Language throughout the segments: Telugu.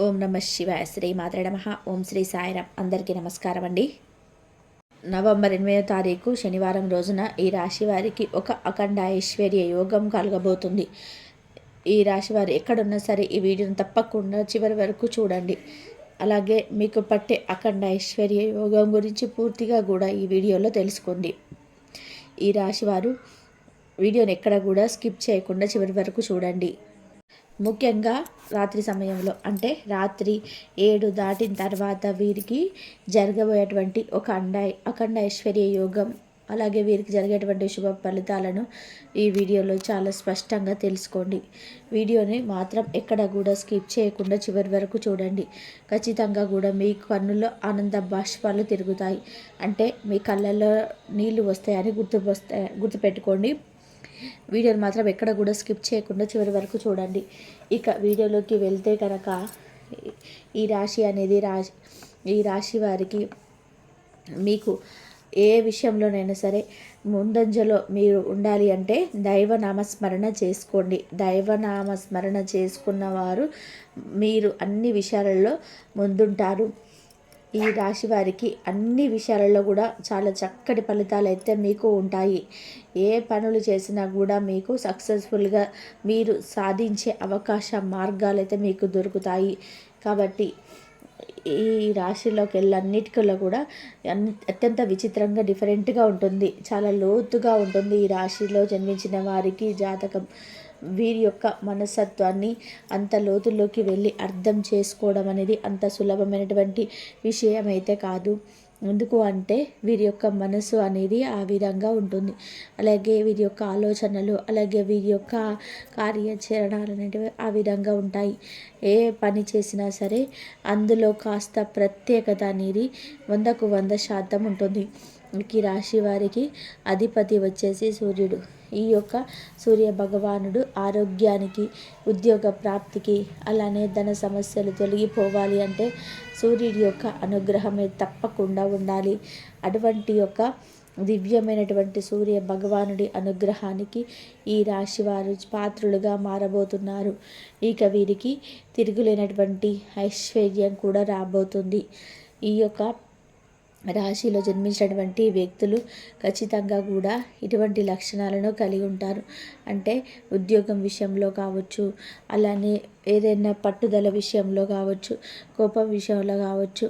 ఓం నమ శివాయ. శ్రీ మాత్ర నమ. ఓం శ్రీ సాయిరామ్. అందరికీ నమస్కారం అండి. నవంబర్ ఎనిమిదో తారీఖు శనివారం రోజున ఈ రాశి వారికి ఒక అఖండ ఐశ్వర్య యోగం కలగబోతుంది. ఈ రాశి వారు ఎక్కడున్నా సరే ఈ వీడియోను తప్పకుండా చివరి వరకు చూడండి. అలాగే మీకు పట్టే అఖండ ఐశ్వర్య యోగం గురించి పూర్తిగా కూడా ఈ వీడియోలో తెలుసుకోండి. ఈ రాశి వారు వీడియోని ఎక్కడ కూడా స్కిప్ చేయకుండా చివరి వరకు చూడండి. ముఖ్యంగా రాత్రి సమయంలో అంటే రాత్రి ఏడు దాటిన తర్వాత వీరికి జరగబోయేటువంటి ఒక అండ అఖండ ఐశ్వర్య యోగం అలాగే వీరికి జరిగేటువంటి శుభ ఫలితాలను ఈ వీడియోలో చాలా స్పష్టంగా తెలుసుకోండి. వీడియోని మాత్రం ఎక్కడ కూడా స్కిప్ చేయకుండా చివరి వరకు చూడండి. ఖచ్చితంగా కూడా మీ కన్నుల్లో ఆనంద బాష్పాలు తిరుగుతాయి. అంటే మీ కళ్ళల్లో నీళ్ళు వస్తాయని గుర్తు వస్తాయి గుర్తుపెట్టుకోండి. వీడియోని మాత్రం ఎక్కడ కూడా స్కిప్ చేయకుండా చివరి వరకు చూడండి. ఇక వీడియోలోకి వెళ్తే కనుక ఈ రాశి అనేది రాశి ఈ రాశి వారికి మీకు ఏ విషయంలోనైనా సరే ముందంజలో మీరు ఉండాలి అంటే దైవనామస్మరణ చేసుకోండి. దైవనామస్మరణ చేసుకున్న వారు మీరు అన్ని విషయాలలో ముందుంటారు. ఈ రాశి వారికి అన్ని విషయాలలో కూడా చాలా చక్కటి ఫలితాలు అయితే మీకు ఉంటాయి. ఏ పనులు చేసినా కూడా మీకు సక్సెస్ఫుల్గా మీరు సాధించే అవకాశ మార్గాలు అయితే మీకు దొరుకుతాయి. కాబట్టి ఈ రాశిలోకి వెళ్ళన్నిటికల్లో కూడా అత్యంత విచిత్రంగా డిఫరెంట్గా ఉంటుంది. చాలా లోతుగా ఉంటుంది ఈ రాశిలో జన్మించిన వారికి జాతకం. వీరి యొక్క మనస్తత్వాన్ని అంత లోతుల్లోకి వెళ్ళి అర్థం చేసుకోవడం అనేది అంత సులభమైనటువంటి విషయం అయితే కాదు. ఎందుకు అంటే వీరి యొక్క మనసు అనేది ఆ విధంగా ఉంటుంది. అలాగే వీరి యొక్క ఆలోచనలు అలాగే వీరి యొక్క కార్యాచరణలు అనేటివి ఆ విధంగా ఉంటాయి. ఏ పని చేసినా సరే అందులో కాస్త ప్రత్యేకత అనేది వందకు వంద శాతం ఉంటుంది. ఈ రాశి వారికి అధిపతి వచ్చేసి సూర్యుడు. ఈ యొక్క సూర్య భగవానుడు ఆరోగ్యానికి ఉద్యోగ ప్రాప్తికి అలానే ధన సమస్యలు తొలగిపోవాలి అంటే సూర్యుడి యొక్క అనుగ్రహమే తప్పకుండా ఉండాలి. అటువంటి యొక్క దివ్యమైనటువంటి సూర్య భగవానుడి అనుగ్రహానికి ఈ రాశి వారు పాత్రులుగా మారబోతున్నారు. ఇక వీరికి తిరుగులేనటువంటి ఐశ్వర్యం కూడా రాబోతుంది. ఈ యొక్క రాశిలో జన్మించినటువంటి వ్యక్తులు ఖచ్చితంగా కూడా ఇటువంటి లక్షణాలను కలిగి ఉంటారు. అంటే ఉద్యోగం విషయంలో కావచ్చు అలానే ఏదైనా పట్టుదల విషయంలో కావచ్చు కోపం విషయంలో కావచ్చు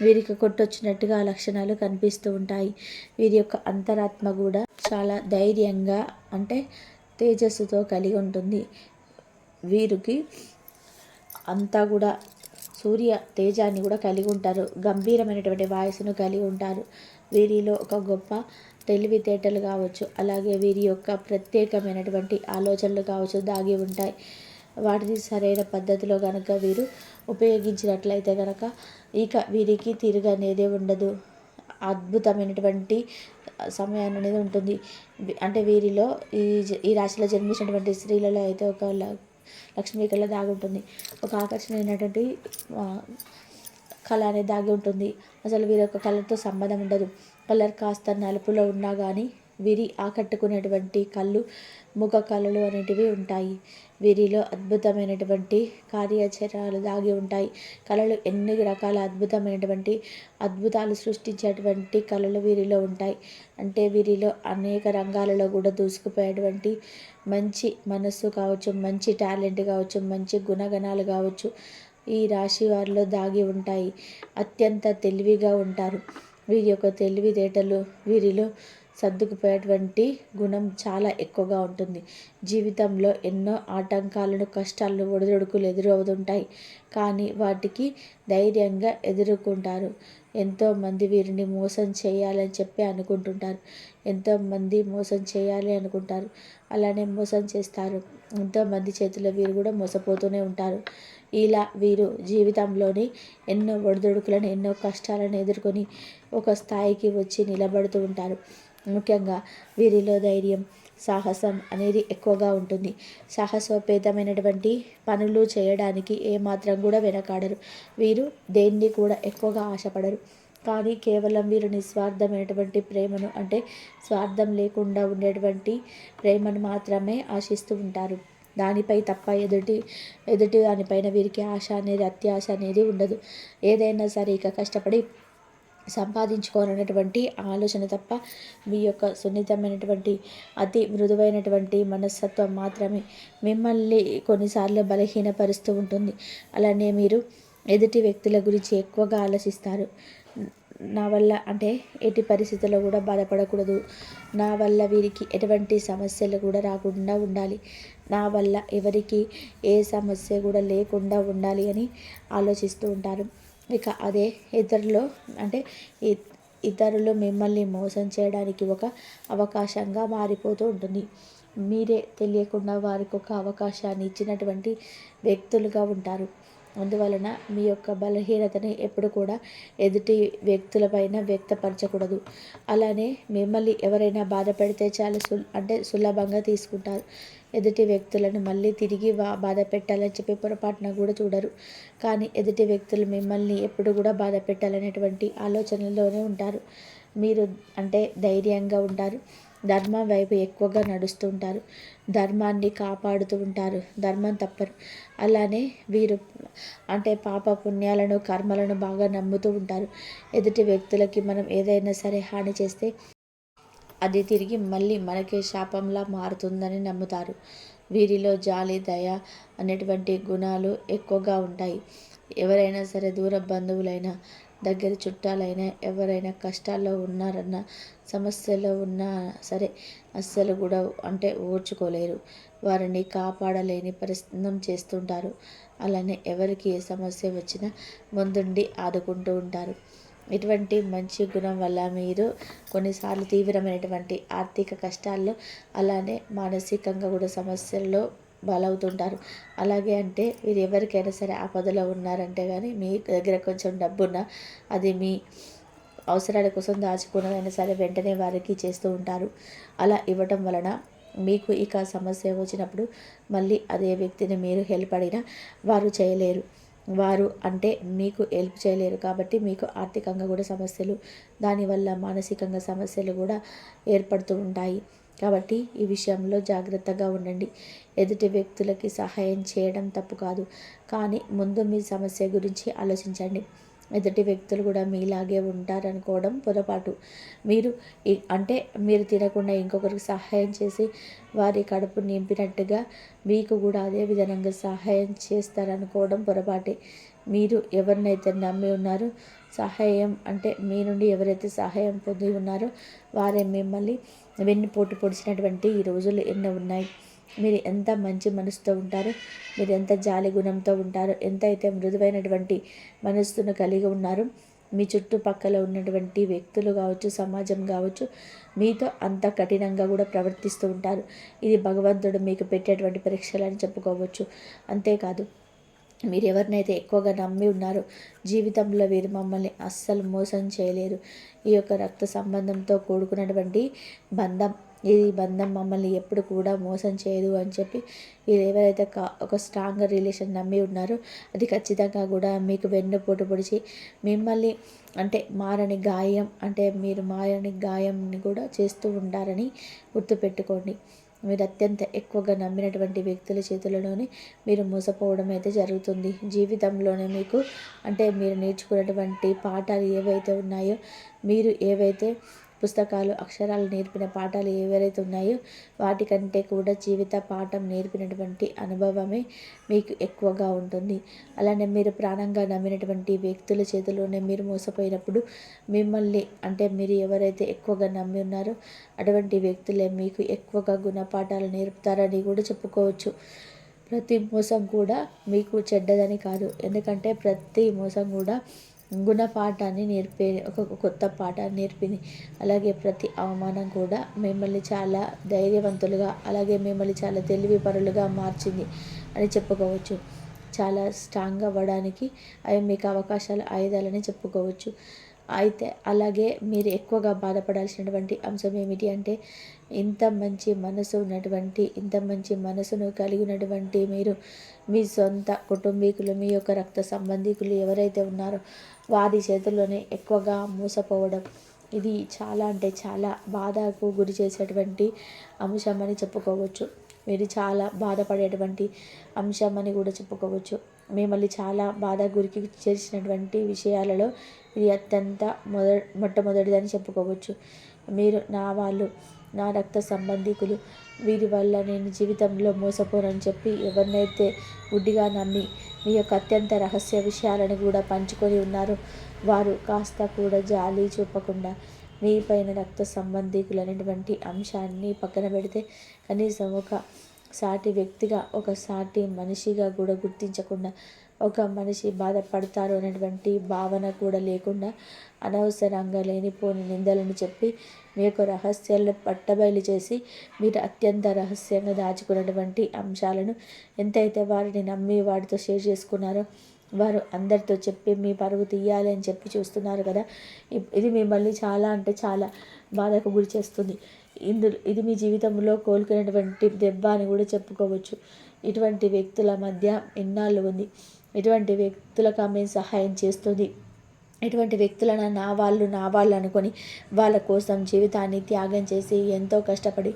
వీరికి కొట్టొచ్చినట్టుగా ఆ లక్షణాలు కనిపిస్తూ ఉంటాయి. వీరి యొక్క అంతరాత్మ కూడా చాలా ధైర్యంగా అంటే తేజస్సుతో కలిగి ఉంటుంది. వీరికి అంతా కూడా సూర్య తేజాన్ని కూడా కలిగి ఉంటారు. గంభీరమైనటువంటి వాయసును కలిగి ఉంటారు. వీరిలో ఒక గొప్ప తెలివితేటలు కావచ్చు అలాగే వీరి యొక్క ప్రత్యేకమైనటువంటి ఆలోచనలు కావచ్చు దాగి ఉంటాయి. వాటిని సరైన పద్ధతిలో కనుక వీరు ఉపయోగించినట్లయితే కనుక ఇక వీరికి తిరిగనేదే ఉండదు. అద్భుతమైనటువంటి సమయాన్ని అనేది ఉంటుంది. అంటే వీరిలో ఈ ఈ రాశిలో జన్మించినటువంటి స్త్రీలలో అయితే ఒక లక్ష్మీ కళ దాగి ఉంటుంది. ఒక ఆకర్షణీయమైనటువంటి కళ అనేది దాగి ఉంటుంది. అసలు వీరి యొక్క కలర్తో సంబంధం ఉండదు. కలర్ కాస్త నలుపులో ఉన్నా కానీ వీరి ఆకట్టుకునేటువంటి కళ్ళు ముఖ కళలు అనేటివి ఉంటాయి. వీరిలో అద్భుతమైనటువంటి కార్యాచరణలు దాగి ఉంటాయి. కళలు ఎన్ని రకాల అద్భుతమైనటువంటి అద్భుతాలు సృష్టించేటువంటి కళలు వీరిలో ఉంటాయి. అంటే వీరిలో అనేక రంగాలలో కూడా దూసుకుపోయేటువంటి మంచి మనస్సు కావచ్చు మంచి టాలెంట్ కావచ్చు మంచి గుణగణాలు కావచ్చు ఈ రాశి వారిలో దాగి ఉంటాయి. అత్యంత తెలివిగా ఉంటారు. వీరి యొక్క తెలివితేటలు వీరిలో సర్దుకుపోయేటువంటి గుణం చాలా ఎక్కువగా ఉంటుంది. జీవితంలో ఎన్నో ఆటంకాలను కష్టాలను ఒడిదొడుకులు ఎదురవుతుంటాయి. కానీ వాటికి ధైర్యంగా ఎదుర్కొంటారు. ఎంతోమంది వీరిని మోసం చేయాలని చెప్పి అనుకుంటుంటారు. ఎంతోమంది మోసం చేయాలి అనుకుంటారు. అలానే మోసం చేస్తారు. ఎంతోమంది చేతిలో వీరు కూడా మోసపోతూనే ఉంటారు. ఇలా వీరు జీవితంలోని ఎన్నో ఒడిదొడుకులను ఎన్నో కష్టాలను ఎదుర్కొని ఒక స్థాయికి వచ్చి నిలబడుతూ ఉంటారు. ముఖ్యంగా వీరిలో ధైర్యం సాహసం అనేది ఎక్కువగా ఉంటుంది. సాహసోపేతమైనటువంటి పనులు చేయడానికి ఏమాత్రం కూడా వెనకాడరు. వీరు దేన్ని కూడా ఎక్కువగా ఆశపడరు. కానీ కేవలం వీరు నిస్వార్థమైనటువంటి ప్రేమను అంటే స్వార్థం లేకుండా ఉండేటువంటి ప్రేమను మాత్రమే ఆశిస్తూ ఉంటారు. దానిపై తప్ప ఎదుటి ఎదుటి దానిపైన వీరికి ఆశ అనేది అత్యాశ అనేది ఉండదు. ఏదైనా సరే ఇక కష్టపడి సంపాదించుకోవాలనేటువంటి ఆలోచన తప్ప మీ యొక్క సున్నితమైనటువంటి అతి మృదువైనటువంటి మనస్తత్వం మాత్రమే మిమ్మల్ని కొన్నిసార్లు బలహీనపరుస్తూ ఉంటుంది. అలానే మీరు ఎదుటి వ్యక్తుల గురించి ఎక్కువగా ఆలోచిస్తారు. నా వల్ల అంటే ఎట్టి పరిస్థితుల్లో కూడా బాధపడకూడదు. నా వల్ల వీరికి ఎటువంటి సమస్యలు కూడా రాకుండా ఉండాలి. నా వల్ల ఎవరికి ఏ సమస్య కూడా లేకుండా ఉండాలి అని ఆలోచిస్తూ ఉంటారు. ఇక అదే ఇతరులు అంటే ఇతరులు మిమ్మల్ని మోసం చేయడానికి ఒక అవకాశంగా మారిపోతూ ఉంటుంది. మీరే తెలియకుండా వారికి ఒక అవకాశాన్ని ఇచ్చినటువంటి వ్యక్తులుగా ఉంటారు. అందువలన మీ యొక్క బలహీనతని ఎప్పుడు కూడా ఎదుటి వ్యక్తులపైన వ్యక్తపరచకూడదు. అలానే మిమ్మల్ని ఎవరైనా బాధ పెడితే చాలా సుల్ అంటే సులభంగా తీసుకుంటారు. ఎదుటి వ్యక్తులను మళ్ళీ తిరిగి బాధ పెట్టాలని చెప్పి పొరపాటున కూడా చూడరు. కానీ ఎదుటి వ్యక్తులు మిమ్మల్ని ఎప్పుడు కూడా బాధ పెట్టాలనేటువంటి ఆలోచనలోనే ఉంటారు. మీరు అంటే ధైర్యంగా ఉంటారు. ధర్మం వైపు ఎక్కువగా నడుస్తూ ఉంటారు. ధర్మాన్ని కాపాడుతూ ఉంటారు. ధర్మం తప్పరు. అలానే వీరు అంటే పాప పుణ్యాలను కర్మలను బాగా నమ్ముతూ ఉంటారు. ఎదుటి వ్యక్తులకి మనం ఏదైనా సరే హాని చేస్తే అది తిరిగి మళ్ళీ మనకే శాపంలా మారుతుందని నమ్ముతారు. వీరిలో జాలి దయ అనేటువంటి గుణాలు ఎక్కువగా ఉంటాయి. ఎవరైనా సరే దూర బంధువులైనా దగ్గర చుట్టాలైనా ఎవరైనా కష్టాల్లో ఉన్నారన్న సమస్యలో ఉన్నా సరే అస్సలు కూడా అంటే ఓర్చుకోలేరు. వారిని కాపాడలేని ప్రయత్నం చేస్తుంటారు. అలానే ఎవరికి ఏ సమస్య వచ్చినా ముందుండి ఆదుకుంటూ ఉంటారు. ఇటువంటి మంచి గుణం వల్ల మీరు కొన్నిసార్లు తీవ్రమైనటువంటి ఆర్థిక కష్టాల్లో అలానే మానసికంగా కూడా సమస్యల్లో బలవుతుంటారు. అలాగే అంటే మీరు ఎవరికైనా సరే ఆపదలో ఉన్నారంటే కానీ మీ దగ్గర కొంచెం డబ్బున్న అది మీ అవసరాల కోసం దాచుకున్నదైనా సరే వెంటనే వారికి చేస్తూ ఉంటారు. అలా ఇవ్వటం వలన మీకు ఇక సమస్య వచ్చినప్పుడు మళ్ళీ అదే వ్యక్తిని మీరు హెల్ప్ అడిగినా వారు చేయలేరు. వారు అంటే మీకు హెల్ప్ చేయలేరు కాబట్టి మీకు ఆర్థికంగా కూడా సమస్యలు దానివల్ల మానసికంగా సమస్యలు కూడా ఏర్పడుతూ ఉంటాయి. కాబట్టి ఈ విషయంలో జాగ్రత్తగా ఉండండి. ఎదుటి వ్యక్తులకి సహాయం చేయడం తప్పు కాదు. కానీ ముందు మీ సమస్య గురించి ఆలోచించండి. ఎదుటి వ్యక్తులు కూడా మీలాగే ఉంటారనుకోవడం పొరపాటు. మీరు అంటే మీరు తినకుండా ఇంకొకరికి సహాయం చేసి వారి కడుపు నింపినట్టుగా మీకు కూడా అదే విధంగా సహాయం చేస్తారనుకోవడం పొరపాటే. మీరు ఎవరినైతే నమ్మి ఉన్నారో సహాయం అంటే మీ నుండి ఎవరైతే సహాయం పొంది ఉన్నారో వారే మిమ్మల్ని వెన్నుపోటు పొడిచినటువంటి ఈ రోజులు ఎన్నో ఉన్నాయి. మీరు ఎంత మంచి మనసుతో ఉంటారో మీరు ఎంత జాలి గుణంతో ఉంటారో ఎంత అయితే మృదువైనటువంటి మనస్సును కలిగి ఉన్నారో మీ చుట్టుపక్కల ఉన్నటువంటి వ్యక్తులు కావచ్చు సమాజం కావచ్చు మీతో అంత కఠినంగా కూడా ప్రవర్తిస్తూ ఉంటారు. ఇది భగవంతుడు మీకు పెట్టేటువంటి పరీక్షలు అని చెప్పుకోవచ్చు. అంతేకాదు మీరు ఎవరినైతే ఎక్కువగా నమ్మి ఉన్నారో జీవితంలో వీరు మమ్మల్ని అస్సలు మోసం చేయలేరు. ఈ యొక్క రక్త సంబంధంతో కూడుకున్నటువంటి బంధం ఈ బంధం మమ్మల్ని ఎప్పుడు కూడా మోసం చేయదు అని చెప్పి మీరు ఎవరైతే ఒక స్ట్రాంగ్ రిలేషన్ నమ్మి ఉన్నారో అది ఖచ్చితంగా కూడా మీకు వెన్నుపోటు పొడిచి మిమ్మల్ని అంటే మారని గాయం అంటే మీరు మారని గాయంని కూడా చేస్తూ ఉంటారని గుర్తుపెట్టుకోండి. మీరు అత్యంత ఎక్కువగా నమ్మినటువంటి వ్యక్తుల చేతులలోనే మీరు మోసపోవడం అయితే జరుగుతుంది. జీవితంలోనే మీకు అంటే మీరు నేర్చుకున్నటువంటి పాఠాలు ఏవైతే ఉన్నాయో మీరు ఏవైతే పుస్తకాలు అక్షరాలు నేర్పిన పాఠాలు ఏవైతే ఉన్నాయో వాటికంటే కూడా జీవిత పాఠం నేర్పినటువంటి అనుభవమే మీకు ఎక్కువగా ఉంటుంది. అలానే మీరు ప్రాణంగా నమ్మినటువంటి వ్యక్తుల చేతిలోనే మీరు మోసపోయినప్పుడు మిమ్మల్ని అంటే మీరు ఎవరైతే ఎక్కువగా నమ్మి ఉన్నారో అటువంటి వ్యక్తులే మీకు ఎక్కువగా గుణపాఠాలు నేర్పుతారని కూడా చెప్పుకోవచ్చు. ప్రతి మోసం కూడా మీకు చెడ్డదని కాదు. ఎందుకంటే ప్రతి మోసం కూడా గుణపాఠాన్ని నేర్పే ఒక కొత్త పాఠాన్ని నేర్పింది. అలాగే ప్రతి అవమానం కూడా మిమ్మల్ని చాలా ధైర్యవంతులుగా అలాగే మిమ్మల్ని చాలా తెలివి పరులుగా మార్చింది అని చెప్పుకోవచ్చు. చాలా స్ట్రాంగ్ అవ్వడానికి అవి మీకు అవకాశాలు ఆయుధాలని చెప్పుకోవచ్చు. అయితే అలాగే మీరు ఎక్కువగా బాధపడాల్సినటువంటి అంశం ఏమిటి అంటే ఇంత మంచి మనసు ఉన్నటువంటి ఇంత మంచి మనసును కలిగినటువంటి మీరు మీ సొంత కుటుంబీకులు మీ యొక్క రక్త సంబంధికులు ఎవరైతే ఉన్నారో వారి చేతుల్లోనే ఎక్కువగా మోసపోవడం ఇది చాలా అంటే చాలా బాధకు గురి చేసేటువంటి అంశం అని చెప్పుకోవచ్చు. మీరు చాలా బాధపడేటువంటి అంశం అని కూడా చెప్పుకోవచ్చు. మిమ్మల్ని చాలా బాధ గురికి చేసినటువంటి విషయాలలో ఇది అత్యంత మొద మొట్టమొదటిదని చెప్పుకోవచ్చు. మీరు నా వాళ్ళు నా రక్త సంబంధికులు వీరి వల్ల నేను జీవితంలో మోసపోనని చెప్పి ఎవరినైతే గుడ్డిగా నమ్మి మీ యొక్క అత్యంత రహస్య విషయాలను కూడా పంచుకొని ఉన్నారో వారు కాస్త కూడా జాలి చూపకుండా మీ పైన రక్త సంబంధికులైనటువంటి అంశాన్ని పక్కన పెడితే కనీసం ఒక సాటి వ్యక్తిగా ఒక సాటి మనిషిగా కూడా గుర్తించకుండా ఒక మనిషి బాధపడతారు అనేటువంటి భావన కూడా లేకుండా అనవసరంగా లేనిపోని నిందలను చెప్పి మీ యొక్క రహస్యాలను పట్టబయలు చేసి మీరు అత్యంత రహస్యంగా దాచుకున్నటువంటి అంశాలను ఎంతైతే వారిని నమ్మి వాటితో షేర్ చేసుకున్నారో వారు అందరితో చెప్పి మీ పరుగు తీయాలి అని చెప్పి చూస్తున్నారు కదా. ఇది మిమ్మల్ని చాలా అంటే చాలా బాధకు గురి చేస్తుంది. ఇందులో ఇది మీ జీవితంలో కోలుకునేటువంటి దెబ్బ అని కూడా చెప్పుకోవచ్చు. ఇటువంటి వ్యక్తుల మధ్య ఎన్నాళ్ళు ఉంది. ఇటువంటి వ్యక్తులకు ఆమె సహాయం చేస్తుంది. ఇటువంటి వ్యక్తులను నా వాళ్ళు నా వాళ్ళు అనుకొని వాళ్ళ కోసం జీవితాన్ని త్యాగం చేసి ఎంతో కష్టపడి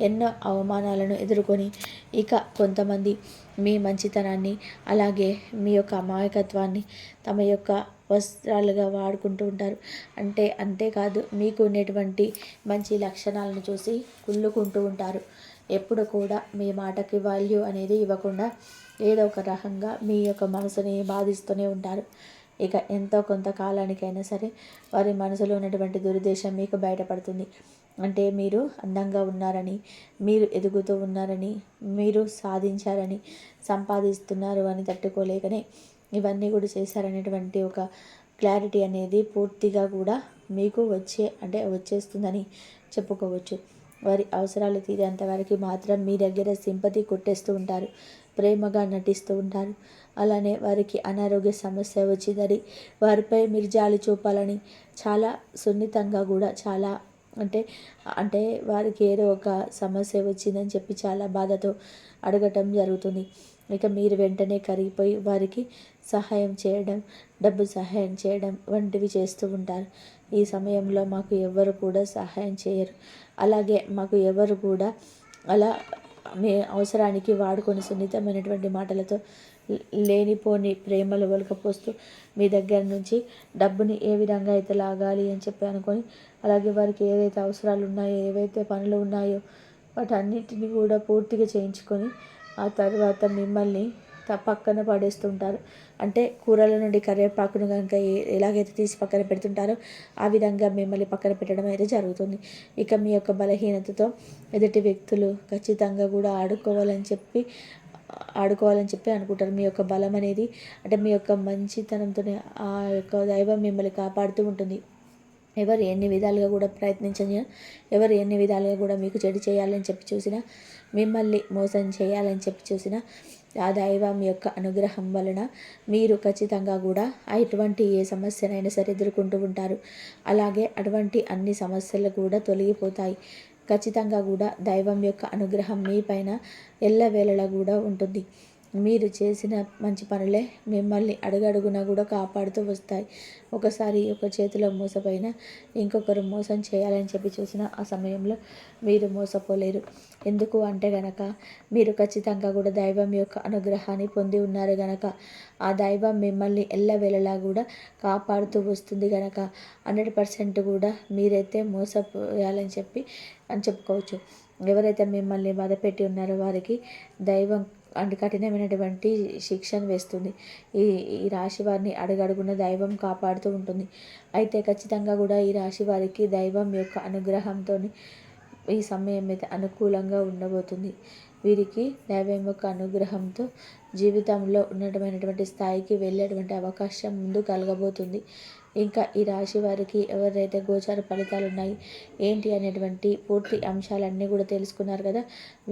ఎన్నో అవమానాలను ఎదుర్కొని ఇక కొంతమంది మీ మంచితనాన్ని అలాగే మీ యొక్క అమాయకత్వాన్ని తమ యొక్క వస్త్రాలుగా వాడుకుంటూ ఉంటారు. అంటే అంతేకాదు మీకు ఉండేటువంటి మంచి లక్షణాలను చూసి కుళ్ళుకుంటూ ఉంటారు. ఎప్పుడు కూడా మీ మాటకి వాల్యూ అనేది ఇవ్వకుండా ఏదో ఒక రకంగా మీ యొక్క మనసుని బాధిస్తూనే ఉంటారు. ఇక ఎంతో కొంతకాలానికైనా సరే వారి మనసులో ఉన్నటువంటి దురుద్దేశం మీకు బయటపడుతుంది. అంటే మీరు అందంగా ఉన్నారని మీరు ఎదుగుతూ ఉన్నారని మీరు సాధించారని సంపాదిస్తున్నారు అని తట్టుకోలేకనే ఇవన్నీ కూడా చేశారనేటువంటి ఒక క్లారిటీ అనేది పూర్తిగా కూడా మీకు వచ్చే అంటే వచ్చేస్తుందని చెప్పుకోవచ్చు. వారి అవసరాలు తీరేంత వరకు మాత్రం మీ దగ్గర సింపతి కొట్టేస్తూ ఉంటారు ప్రేమగా నటిస్తూ ఉంటారు. అలానే వారికి అనారోగ్య సమస్య వచ్చిందని వారిపై మీరు జాలి చూపాలని చాలా సున్నితంగా కూడా చాలా అంటే అంటే వారికి ఏదో ఒక సమస్య వచ్చిందని చెప్పి చాలా బాధతో అడగటం జరుగుతుంది. ఇక మీరు వెంటనే కరిగిపోయి వారికి సహాయం చేయడం డబ్బు సహాయం చేయడం వంటివి చేస్తూ ఉంటారు. ఈ సమయంలో మాకు ఎవరు కూడా సహాయం చేయరు. అలాగే మాకు ఎవరు కూడా అలా మీ అవసరానికి వాడుకొని సున్నితమైనటువంటి మాటలతో లేనిపోని ప్రేమలు ఒలకపోస్తూ మీ దగ్గర నుంచి డబ్బుని ఏ విధంగా అయితే లాగాలి అని చెప్పి అనుకొని అలాగే వారికి ఏదైతే అవసరాలు ఉన్నాయో ఏవైతే పనులు ఉన్నాయో వాటన్నిటిని కూడా పూర్తిగా చేయించుకొని ఆ తర్వాత మిమ్మల్ని పక్కన పడేస్తుంటారు. అంటే కూరల నుండి కరివేపాకును కనుక ఎలాగైతే తీసి పక్కన పెడుతుంటారో ఆ విధంగా మిమ్మల్ని పక్కన పెట్టడం అయితే జరుగుతుంది. ఇక మీ యొక్క బలహీనతతో ఎదుటి వ్యక్తులు ఖచ్చితంగా కూడా ఆడుకోవాలని చెప్పి ఆడుకోవాలని చెప్పి అనుకుంటారు. మీ యొక్క బలం అనేది అంటే మీ యొక్క మంచితనంతోనే ఆ యొక్క దైవం మిమ్మల్ని కాపాడుతూ ఉంటుంది. ఎవరు ఎన్ని విధాలుగా కూడా ప్రయత్నించని ఎవరు ఎన్ని విధాలుగా కూడా మీకు చెడు చేయాలని చెప్పి చూసినా మిమ్మల్ని మోసం చేయాలని చెప్పి చూసినా ఆ దైవం యొక్క అనుగ్రహం వలన మీరు ఖచ్చితంగా కూడా ఎటువంటి ఏ సమస్యనైనా సరే ఎదుర్కొంటూ ఉంటారు. అలాగే అటువంటి అన్ని సమస్యలు కూడా తొలగిపోతాయి. ఖచ్చితంగా కూడా దైవం యొక్క అనుగ్రహం మీ పైన ఎల్లవేళలా కూడా ఉంటుంది. మీరు చేసిన మంచి పనులే మిమ్మల్ని అడుగడుగున కూడా కాపాడుతూ వస్తాయి. ఒకసారి ఒక చేతిలో మోసపోయిన ఇంకొకరు మోసం చేయాలని చెప్పి చూసిన ఆ సమయంలో మీరు మోసపోలేరు. ఎందుకు అంటే గనక మీరు ఖచ్చితంగా కూడా దైవం యొక్క అనుగ్రహాన్ని పొంది ఉన్నారు గనక. ఆ దైవం మిమ్మల్ని ఎల్లవేళలా కూడా కాపాడుతూ వస్తుంది గనక. హండ్రెడ్ పర్సెంట్ కూడా మీరైతే మోసపోయాలని చెప్పి అని చెప్పుకోవచ్చు. ఎవరైతే మిమ్మల్ని బాధపెట్టి ఉన్నారో వారికి దైవం అంటే కఠినమైనటువంటి శిక్షను వేస్తుంది. ఈ ఈ రాశి వారిని అడుగడుగున దైవం కాపాడుతూ ఉంటుంది. అయితే ఖచ్చితంగా కూడా ఈ రాశి వారికి దైవం యొక్క అనుగ్రహంతో ఈ సమయం అయితే అనుకూలంగా ఉండబోతుంది. వీరికి దైవం యొక్క అనుగ్రహంతో జీవితంలో ఉన్నటువంటి స్థాయికి వెళ్ళేటువంటి అవకాశం ముందు కలగబోతుంది. ఇంకా ఈ రాశి వారికి ఎవరైతే గోచార ఫలితాలు ఉన్నాయి ఏంటి అనేటువంటి పూర్తి అంశాలన్నీ కూడా తెలుసుకున్నారు కదా.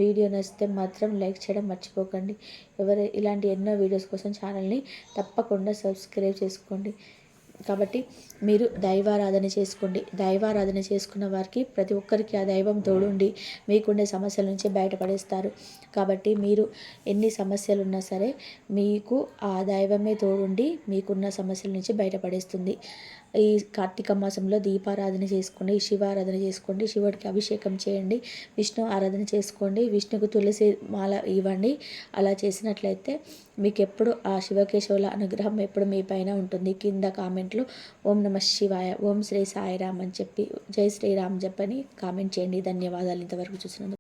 వీడియో నచ్చితే మాత్రం లైక్ చేయడం మర్చిపోకండి. ఎవరు ఇలాంటి ఎన్నో వీడియోస్ కోసం ఛానల్ని తప్పకుండా సబ్స్క్రైబ్ చేసుకోండి. కాబట్టి మీరు దైవారాధన చేసుకోండి. దైవారాధన చేసుకున్న వారికి ప్రతి ఒక్కరికి ఆ దైవం తోడుండి మీకుండే సమస్యల నుంచి బయటపడేస్తారు. కాబట్టి మీరు ఎన్ని సమస్యలు ఉన్నా సరే మీకు ఆ దైవమే తోడుండి మీకున్న సమస్యల నుంచి బయటపడేస్తుంది. ఈ కార్తీక మాసంలో దీపారాధన చేసుకోండి శివారాధన చేసుకోండి శివుడికి అభిషేకం చేయండి విష్ణు ఆరాధన చేసుకోండి విష్ణుకు తులసి మాల ఇవ్వండి. అలా చేసినట్లయితే మీకు ఎప్పుడు ఆ శివకేశవుల అనుగ్రహం ఎప్పుడు మీ పైన ఉంటుంది. కింద కామెంట్లు ఓం నమ శివాయ ఓం శ్రీ సాయిరామ్ అని చెప్పి జై శ్రీరామ్ చెప్పని కామెంట్ చేయండి. ధన్యవాదాలు ఇంతవరకు చూసినందుకు.